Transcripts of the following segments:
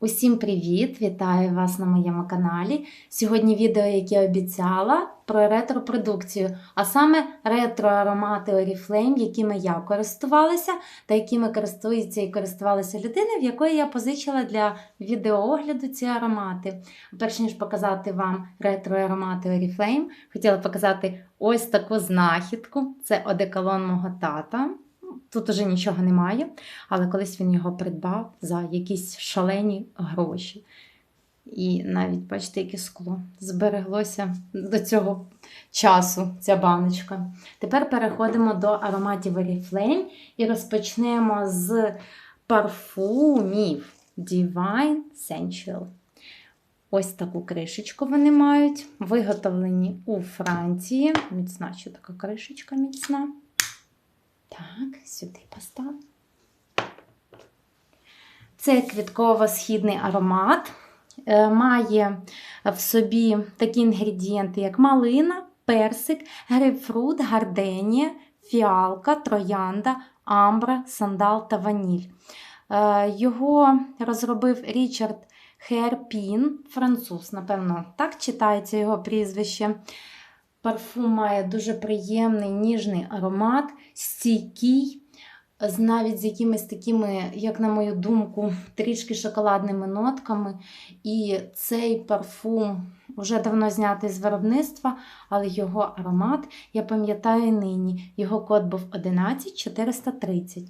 Усім привіт! Вітаю вас на моєму каналі. Сьогодні відео, яке обіцяла, про ретро-продукцію, а саме ретро-аромати Oriflame, якими я користувалася, та якими користується і користувалася людина, в якої я позичила для відеоогляду ці аромати. Перш ніж показати вам ретро-аромати Oriflame, хотіла показати ось таку знахідку. Це одеколон мого тата. Тут уже нічого немає, але колись він його придбав за якісь шалені гроші. І навіть, бачите, яке скло збереглося до цього часу, ця баночка. Тепер переходимо до ароматів Oriflame і розпочнемо з парфумів Divine Sensual. Ось таку кришечку вони мають, виготовлені у Франції. Міцна ще така кришечка міцна. Так, сюди постав. Це квітково-східний аромат. Е, Має в собі такі інгредієнти, як малина, персик, грейпфрут, гарденія, фіалка, троянда, амбра, сандал та ваніль. Е, Його розробив Річард Херпін, француз, напевно, так читається його прізвище. Парфум має дуже приємний ніжний аромат, стійкий, з навіть з якимись такими, як на мою думку, трішки шоколадними нотками. І цей парфум вже давно знятий з виробництва, але його аромат, я пам'ятаю нині, його код був 11430.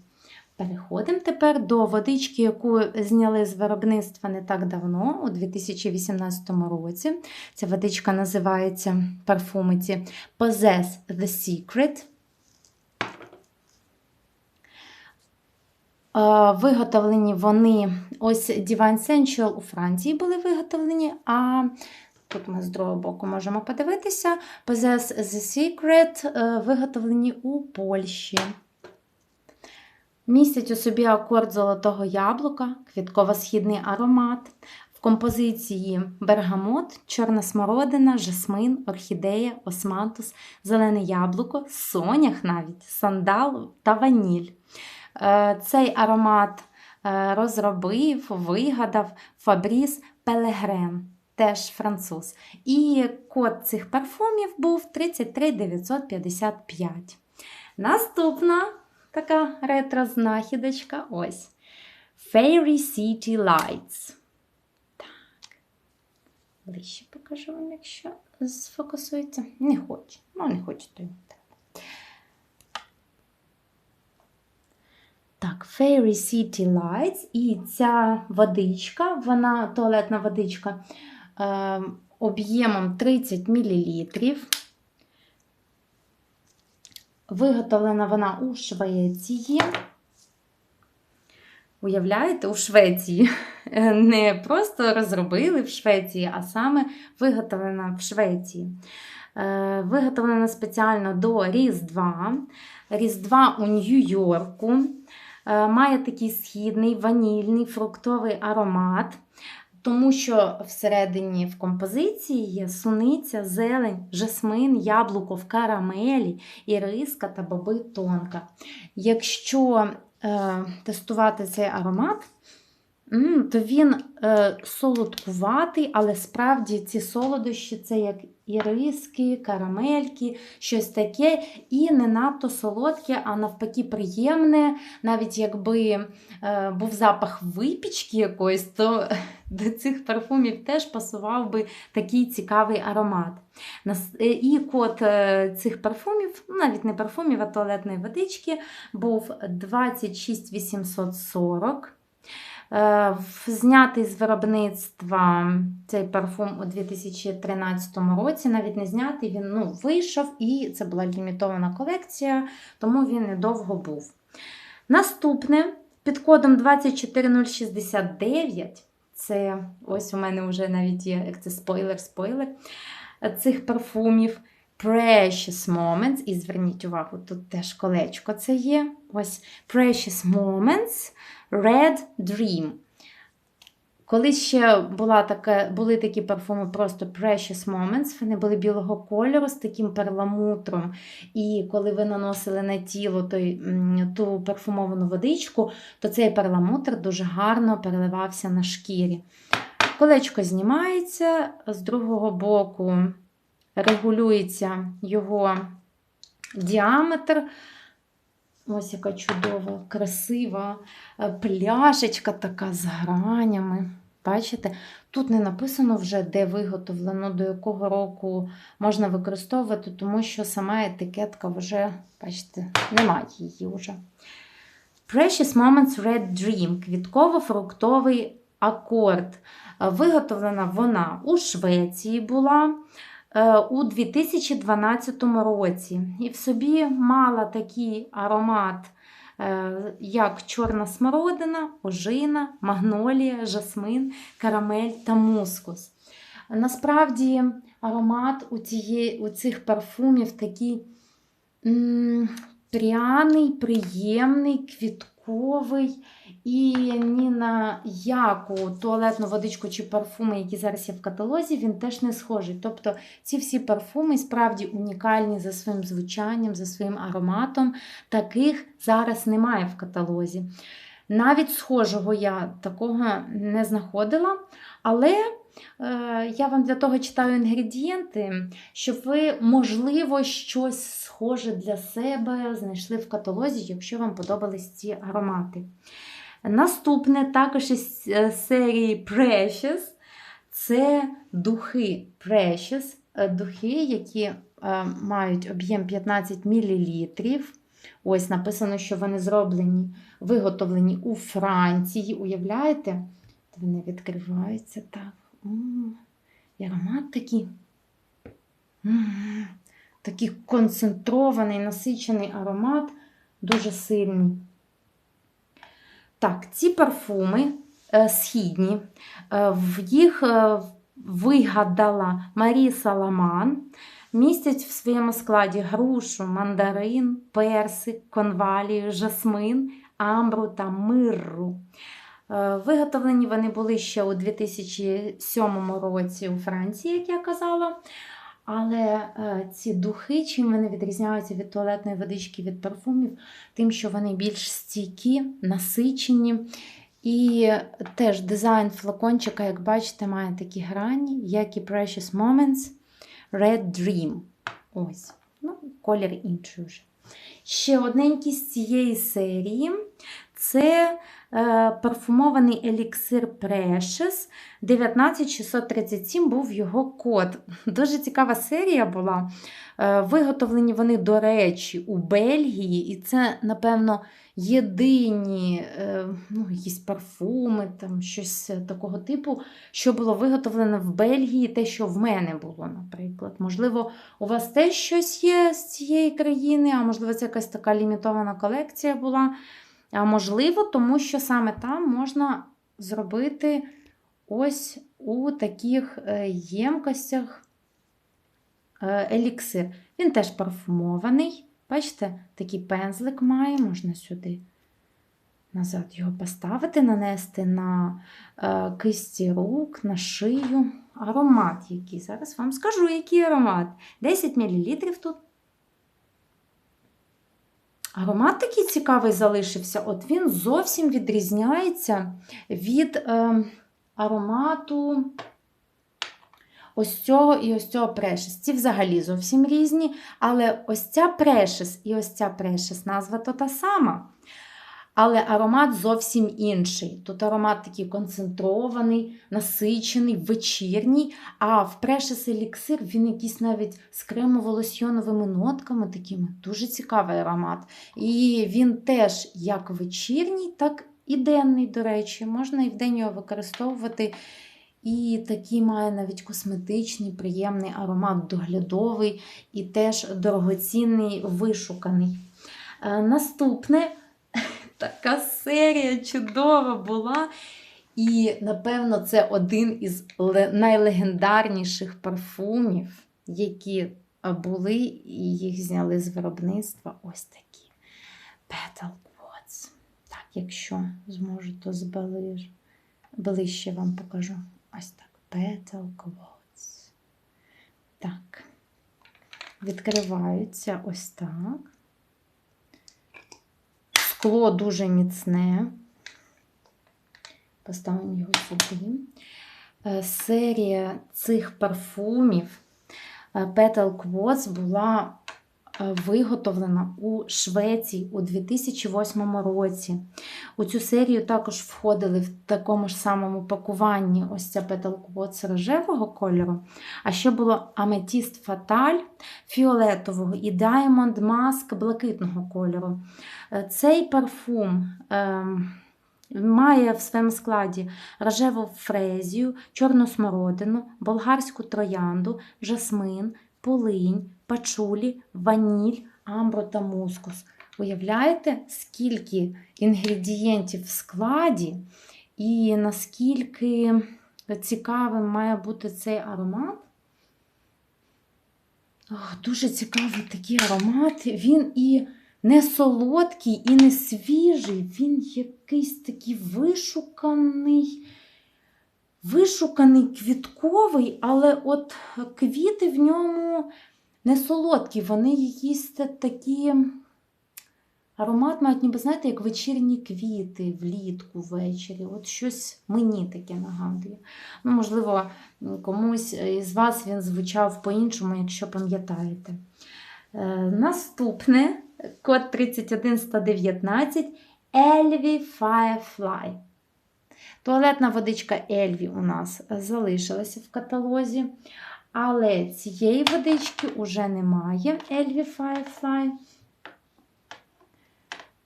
Переходимо тепер до водички, яку зняли з виробництва не так давно, у 2018 році. Ця водичка називається парфумиці Possess the Secret. Виготовлені вони, ось Divine Sensual у Франції були виготовлені, а тут ми з другого боку можемо подивитися. Possess the Secret виготовлені у Польщі. Містять у собі акорд золотого яблука, квітково-східний аромат. В композиції бергамот, чорна смородина, жасмин, орхідея, османтус, зелене яблуко, сонях навіть, сандал та ваніль. Цей аромат розробив, вигадав Фабріс Пелегрен, теж француз. І код цих парфумів був 33955. Наступна така ретро-знахідочка ось. Fairy City Lights. Так. Ближче покажу вам, якщо сфокусується. Не хоче. Ну, не хоче, то й не. Так, Fairy City Lights. І ця водичка, вона туалетна водичка е, об'ємом 30 мл. Виготовлена вона у Швеції. Уявляєте, у Швеції. Не просто розробили в Швеції, а саме виготовлена в Швеції. Виготовлена спеціально до Різдва. Різдва у Нью-Йорку. Має такий східний ванільний фруктовий аромат тому що всередині в композиції є суниця, зелень, жасмин, яблуко в карамелі, іриска та боби тонка. Якщо е, тестувати цей аромат, то він е, солодкуватий, але справді ці солодощі це як іриски, карамельки, щось таке, і не надто солодке, а навпаки, приємне. Навіть якби е, був запах випічки якоїсь, то до цих парфумів теж пасував би такий цікавий аромат. Е, і код е, цих парфумів, ну, навіть не парфумів, а туалетної водички, був 26840. Е, знятий з виробництва цей парфум у 2013 році, навіть не знятий, він ну, вийшов, і це була лімітована колекція, тому він недовго був. Наступне під кодом 24069, це ось у мене вже навіть є як це спойлер-спойлер цих парфумів. Precious Moments, і зверніть увагу, тут теж колечко це є. Ось Precious Moments Red Dream. Коли ще була така, були такі парфуми просто Precious Moments, вони були білого кольору з таким перламутром. І коли ви наносили на тіло той, ту парфумовану водичку, то цей перламутр дуже гарно переливався на шкірі. Колечко знімається, з другого боку регулюється його діаметр. Ось яка чудова, красива е, пляшечка така з гранями. Бачите? Тут не написано вже, де виготовлено, до якого року можна використовувати, тому що сама етикетка вже, бачите, немає її вже. Precious Moments Red Dream квітково-фруктовий акорд. Е, Виготовлена вона у Швеції була у 2012 році. І в собі мала такий аромат, е, як чорна смородина, ожина, магнолія, жасмин, карамель та мускус. Насправді, аромат у, цієї, у цих парфумів такий м, пряний, приємний, квітковий. І ні на яку туалетну водичку чи парфуми, які зараз є в каталозі, він теж не схожий. Тобто ці всі парфуми справді унікальні за своїм звучанням, за своїм ароматом. Таких зараз немає в каталозі. Навіть схожого я такого не знаходила, але е, я вам для того читаю інгредієнти, щоб ви, можливо, щось схоже для себе знайшли в каталозі, якщо вам подобались ці аромати. Наступне також із е, серії Precious це духи Precious, е, духи, які е, мають об'єм 15 мл. Ось написано, що вони зроблені, виготовлені у Франції. Уявляєте? Вони відкриваються так. М, І аромат такий. Такий концентрований, насичений аромат, дуже сильний. Так, ці парфуми е, східні, е, в їх е, вигадала Марі Саламан. Містять в своєму складі грушу, мандарин, персик, конвалію, жасмин, амбру та мирру. Е, Виготовлені вони були ще у 2007 році у Франції, як я казала. Але е, ці духи, чим вони відрізняються від туалетної водички, від парфумів, тим, що вони більш стійкі, насичені. І теж дизайн флакончика, як бачите, має такі грані, як і Precious Moments Red Dream. Ось, ну, колір інший вже. Ще одненький з цієї серії це парфумований еліксир Precious 19637 був його код. Дуже цікава серія була. Е, виготовлені вони, до речі, у Бельгії, і це, напевно, єдині е, ну, якісь парфуми, там, щось такого типу, що було виготовлено в Бельгії, те, що в мене було, наприклад. Можливо, у вас теж щось є з цієї країни, а можливо, це якась така лімітована колекція була. А можливо, тому що саме там можна зробити ось у таких е, ємкостях е, еліксир. Він теж парфумований. Бачите, такий пензлик має, можна сюди назад його поставити, нанести на е, кисті рук, на шию. Аромат який. Зараз вам скажу, який аромат. 10 мл тут. Аромат такий цікавий залишився. От він зовсім відрізняється від е, аромату ось цього і ось цього прешес. Ці взагалі зовсім різні, але ось ця прешес і ось ця прешес назва то та сама. Але аромат зовсім інший. Тут аромат такий концентрований, насичений, вечірній, а в Precious Elixir він якийсь навіть з кремово-лосьйоновими нотками такими. Дуже цікавий аромат. І він теж як вечірній, так і денний, до речі. Можна і вдень його використовувати. І такий має навіть косметичний, приємний аромат, доглядовий і теж дорогоцінний, вишуканий. Е, Наступне така серія чудова була. І, напевно, це один із найлегендарніших парфумів, які були, і їх зняли з виробництва. Ось такі. Petal Quads. Так, якщо зможу, то збалежу. ближче вам покажу. Ось так. Petal Quartz. Так. Відкриваються ось так. Скло дуже міцне. Поставимо його сюди. Е, Серія цих парфумів е, Petal Quartz була виготовлена у Швеції у 2008 році. У цю серію також входили в такому ж самому пакуванні ось ця Quartz рожевого кольору. А ще було Amethyst Fatal фіолетового і Diamond Mask блакитного кольору. Е, Цей парфум. ем, Має в своєму складі рожеву фрезію, чорну смородину, болгарську троянду, жасмин, полинь, пачулі, ваніль, амбру та мускус. Уявляєте, скільки інгредієнтів в складі і наскільки цікавим має бути цей аромат? Ох, дуже цікавий такий аромат. Він і не солодкий, і не свіжий, він якийсь такий вишуканий, вишуканий квітковий, але от квіти в ньому не солодкі, вони якісь та- такі. Аромат мають, ніби, знаєте, як вечірні квіти влітку ввечері. От щось мені таке нагадує. Ну, можливо, комусь із вас він звучав по-іншому, якщо пам'ятаєте. Е, Наступне код 31119 Elvi Firefly. Туалетна водичка Ельві у нас залишилася в каталозі, але цієї водички вже немає Elvi Firefly.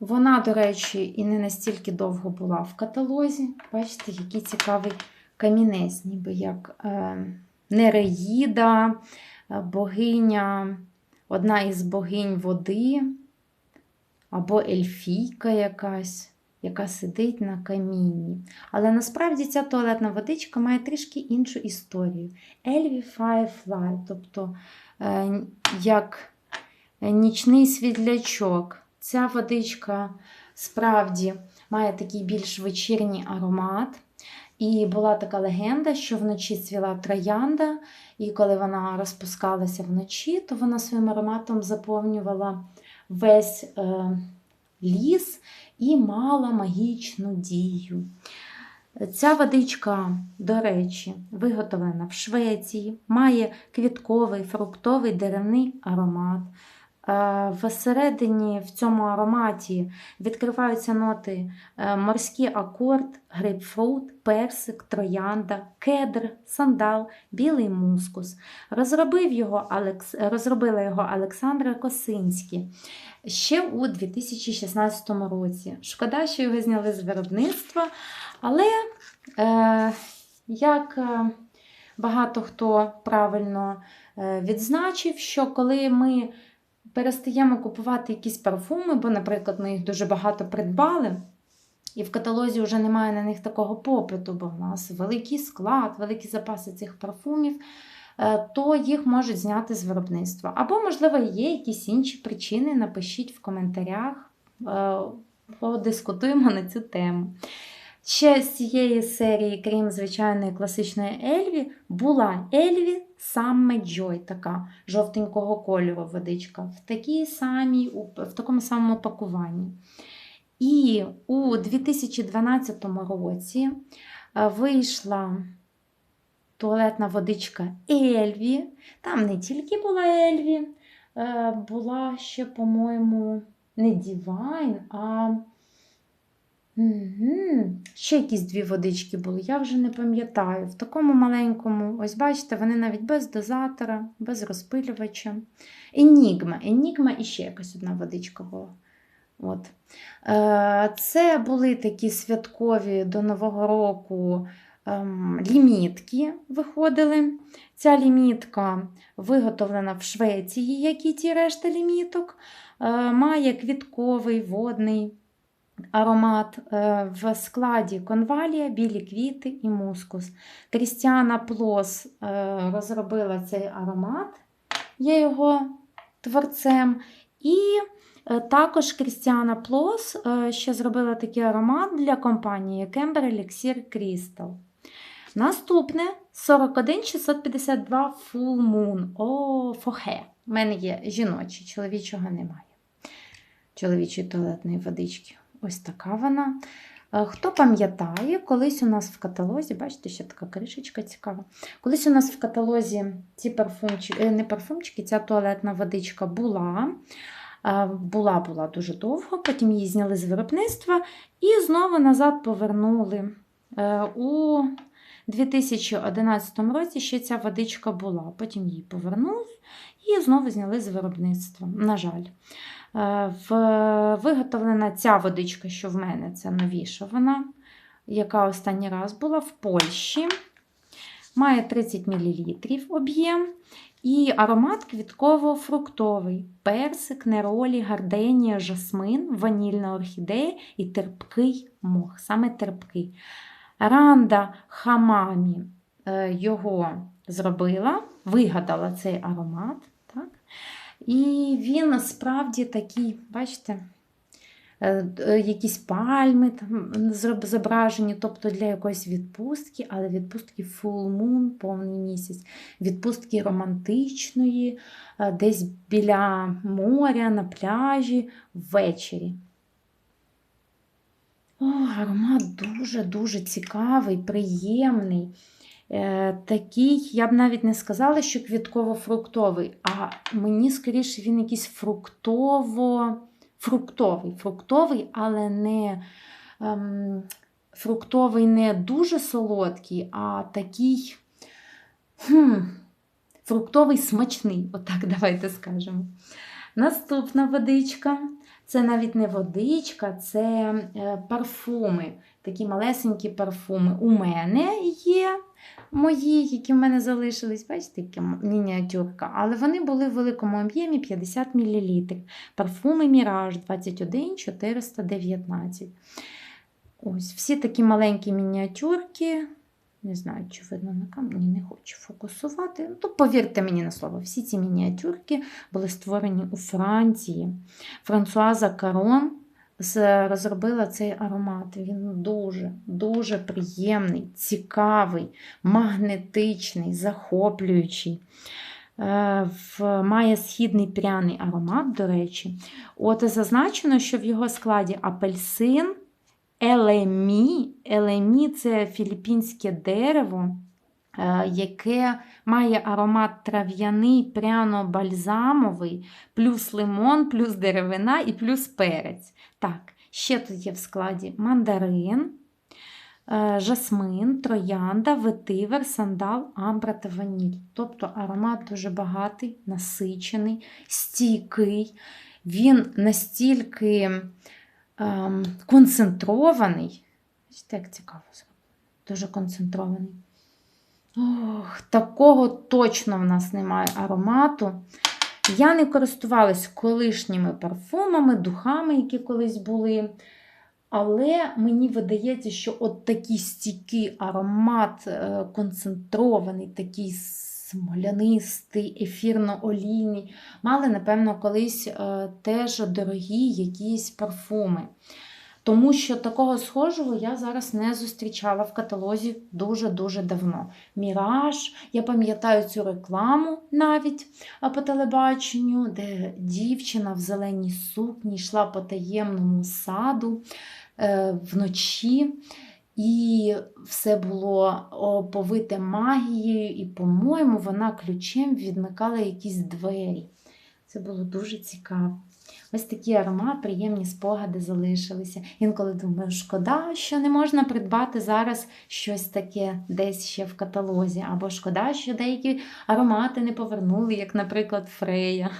Вона, до речі, і не настільки довго була в каталозі. Бачите, який цікавий камінець, ніби як е, Нереїда, богиня, одна із богинь води, або ельфійка якась, яка сидить на камінні. Але насправді ця туалетна водичка має трішки іншу історію. Ельві Firefly, тобто е, як нічний світлячок. Ця водичка справді має такий більш вечірній аромат. І була така легенда, що вночі цвіла троянда, і коли вона розпускалася вночі, то вона своїм ароматом заповнювала весь е, ліс і мала магічну дію. Ця водичка, до речі, виготовлена в Швеції, має квітковий, фруктовий деревний аромат. Е, Всередині в цьому ароматі відкриваються ноти е, морський акорд, грейпфрут, персик, троянда, кедр, сандал, білий мускус. Розробив його Розробила його Олександра Косинський ще у 2016 році. Шкода, що його зняли з виробництва, але е, як е, багато хто правильно е, відзначив, що коли ми перестаємо купувати якісь парфуми, бо, наприклад, ми їх дуже багато придбали, і в каталозі вже немає на них такого попиту, бо в нас великий склад, великі запаси цих парфумів, то їх можуть зняти з виробництва. Або, можливо, є якісь інші причини, напишіть в коментарях, е, подискутуємо на цю тему. Ще з цієї серії, крім звичайної класичної Ельві, була Ельві Саме Joy, така жовтенького кольору водичка, в, такій самій, в такому самому пакуванні. І у 2012 році е, вийшла туалетна водичка Ельві. Там не тільки була Ельві, е, була ще, по-моєму, не Divine, а. Угу. Ще якісь дві водички були, я вже не пам'ятаю. В такому маленькому, ось бачите, вони навіть без дозатора, без розпилювача. Енігма. Енігма і ще якась одна водичка була. От. Е, Це були такі святкові до Нового року лімітки виходили. Ця лімітка виготовлена в Швеції, як і ті решта ліміток. Е, Має квітковий водний аромат е, в складі конвалія, білі квіти і мускус. Крістіана Плос е, розробила цей аромат, є його творцем. І Також Крістіана Плос ще зробила такий аромат для компанії Camber Elixir Crystal. Наступне 41652 Full Moon. О, фохе. У мене є жіночий, чоловічого немає. Чоловічої туалетної водички. Ось така вона. Е, Хто пам'ятає, колись у нас в каталозі, бачите, ще така кришечка цікава. Колись у нас в каталозі ці парфумчики, не парфумчики, ця туалетна водичка була. Е, Була була дуже довго, потім її зняли з виробництва і знову назад повернули. Е, У 2011 році ще ця водичка була, потім її повернули і знову зняли з виробництва. На жаль. Е, виготовлена ця водичка, що в мене, це новіша вона, яка останній раз була в Польщі. Має 30 мл об'єм. І аромат квітково-фруктовий: персик, неролі, гарденія, жасмин, ванільна орхідея і терпкий мох, саме терпкий. Ранда Хамамі е, його зробила, вигадала цей аромат. Так? І він справді такий, бачите, е, е, якісь пальми там зображені, тобто для якоїсь відпустки, але відпустки full moon, повний місяць, відпустки романтичної, десь біля моря, на пляжі, ввечері. О, аромат дуже-дуже цікавий, приємний. Е, такий, я б навіть не сказала, що квітково-фруктовий, а мені скоріше він якийсь фруктово, фруктовий, фруктовий, але не ем, фруктовий не дуже солодкий, а такий хм, фруктовий смачний, отак давайте скажемо. Наступна водичка. Це навіть не водичка, це е, парфуми. Такі малесенькі парфуми. У мене є мої, які в мене залишились, бачите, яка мініатюрка. Але вони були в великому об'ємі 50 мл. Парфуми Міраж 21 419. Ось, всі такі маленькі мініатюрки. Не знаю, чи видно на камері, не хочу фокусувати. Ну, то повірте мені на слово, всі ці мініатюрки були створені у Франції. Франсуаза Карон розробила цей аромат. Він дуже, дуже приємний, цікавий, магнетичний, захоплюючий. Е, Має східний пряний аромат, до речі. От зазначено, що в його складі апельсин, елемі. Елемі це філіппінське дерево, е, яке має аромат трав'яний, пряно-бальзамовий, плюс лимон, плюс деревина і плюс перець. Так, ще тут є в складі мандарин, е, жасмин, троянда, ветивер, сандал, амбра та ваніль. Тобто аромат дуже багатий, насичений, стійкий. Він настільки ем, концентрований. Як цікаво. Дуже концентрований. Ох, такого точно в нас немає аромату. Я не користувалась колишніми парфумами, духами, які колись були. Але мені видається, що от такий стійкий аромат, е, концентрований, такий смолянистий, ефірно-олійний, мали, напевно, колись е, теж дорогі якісь парфуми. Тому що такого схожого я зараз не зустрічала в каталозі дуже-дуже давно. Міраж, я пам'ятаю цю рекламу навіть по телебаченню, де дівчина в зеленій сукні йшла по таємному саду е, вночі. І все було оповите магією, і, по-моєму, вона ключем відмикала якісь двері. Це було дуже цікаво. Ось такий аромат, приємні спогади залишилися. Інколи думаю, шкода, що не можна придбати зараз щось таке десь ще в каталозі, або шкода, що деякі аромати не повернули, як, наприклад, Фрея.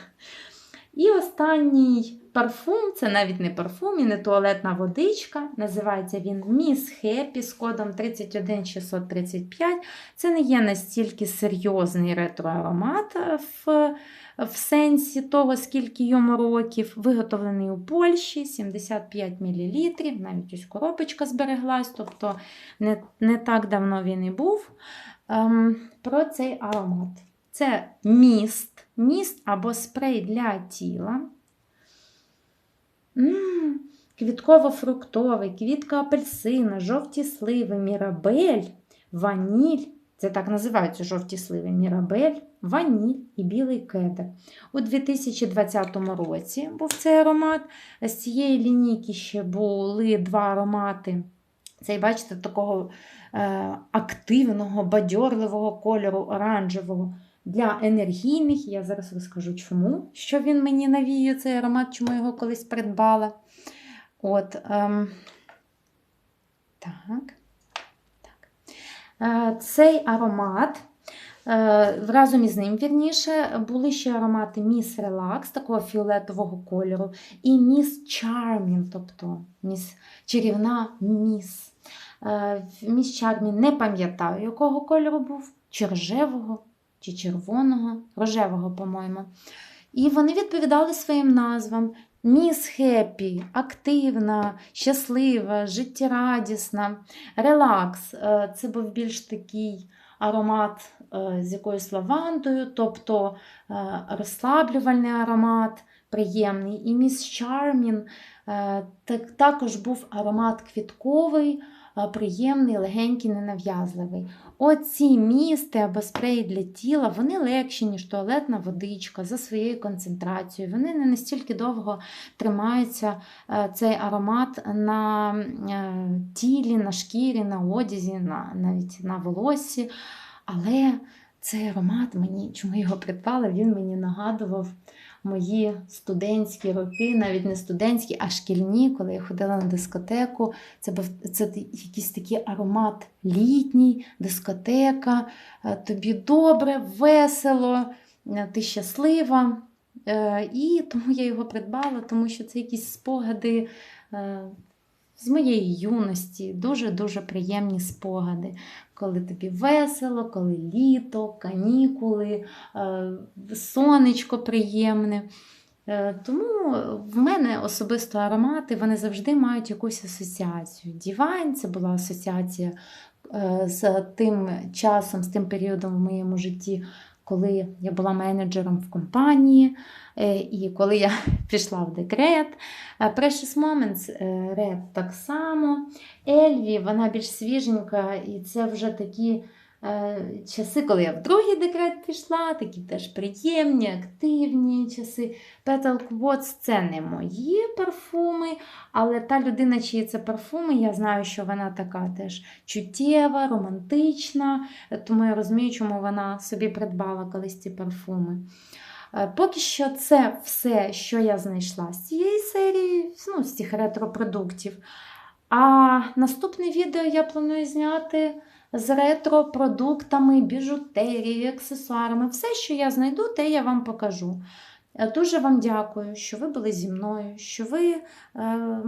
І останній парфум це навіть не парфум і не туалетна водичка. Називається він Міс Хеппі з кодом 31635. Це не є настільки серйозний ретроаромат в, в сенсі того, скільки йому років. Виготовлений у Польщі 75 мл. Навіть ось коробочка збереглась, тобто не, не так давно він і був. Ем, про цей аромат. Це міст, міст або спрей для тіла. Квітково-фруктовий, квітка апельсина, жовті сливи, мірабель, ваніль. Це так називаються жовті сливи. Мірабель, ваніль і білий кедр. У 2020 році був цей аромат. З цієї лінійки ще були два аромати. Цей, бачите, такого е, активного, бадьорливого кольору, оранжевого для енергійних. Я зараз розкажу, чому, що він мені навіює цей аромат, чому його колись придбала. От, ем, так. так. Е, цей аромат. е, Разом із ним, вірніше, були ще аромати Miss Relax, такого фіолетового кольору, і Miss Charming, тобто міс, чарівна міс. Miss Charming не пам'ятаю, якого кольору був, чи рожевого, чи червоного, рожевого, по-моєму. І вони відповідали своїм назвам. Міс Хеппі, активна, щаслива, життєрадісна, релакс. Е, Це був більш такий аромат е, з якоюсь лавандою, тобто е, розслаблювальний аромат, приємний. І міс Чармін так, також був аромат квітковий, приємний, легенький, ненав'язливий. Оці місти або спреї для тіла, вони легші, ніж туалетна водичка за своєю концентрацією. Вони не настільки довго тримаються е, цей аромат на е, тілі, на шкірі, на одязі, на, навіть на волоссі. Але цей аромат мені, чому його придбала, він мені нагадував мої студентські роки, навіть не студентські, а шкільні, коли я ходила на дискотеку. Це був це якийсь такий аромат літній, дискотека, е, тобі добре, весело, е, ти щаслива. Е, І тому я його придбала, тому що це якісь спогади з моєї юності, дуже-дуже приємні спогади, коли тобі весело, коли літо, канікули, е, сонечко приємне. Е, тому в мене особисто аромати вони завжди мають якусь асоціацію. Дівайн це була асоціація е, з тим часом, з тим періодом в моєму житті, коли я була менеджером в компанії, е, і коли я пішла в декрет. Precious Moments е, Red так само. Ельві, вона більш свіженька, і це вже такі Е, часи, коли я в другий декрет пішла, такі теж приємні, активні часи. Petal Quotes – це не мої парфуми, але та людина, чиї це парфуми, я знаю, що вона така теж чуттєва, романтична, тому я розумію, чому вона собі придбала колись ці парфуми. Е, поки що це все, що я знайшла з цієї серії, ну, з цих ретро-продуктів. А наступне відео я планую зняти з ретро-продуктами, біжутерією, аксесуарами. Все, що я знайду, те я вам покажу. Е, дуже вам дякую, що ви були зі мною, що ви е,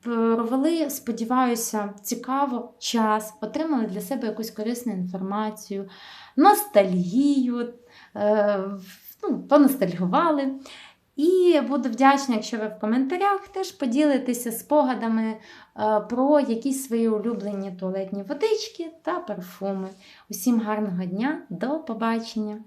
провели, сподіваюся, цікаво час, отримали для себе якусь корисну інформацію, ностальгію, е, ну, поностальгували. І буду вдячна, якщо ви в коментарях теж поділитеся спогадами е, про якісь свої улюблені туалетні водички та парфуми. Усім гарного дня, до побачення!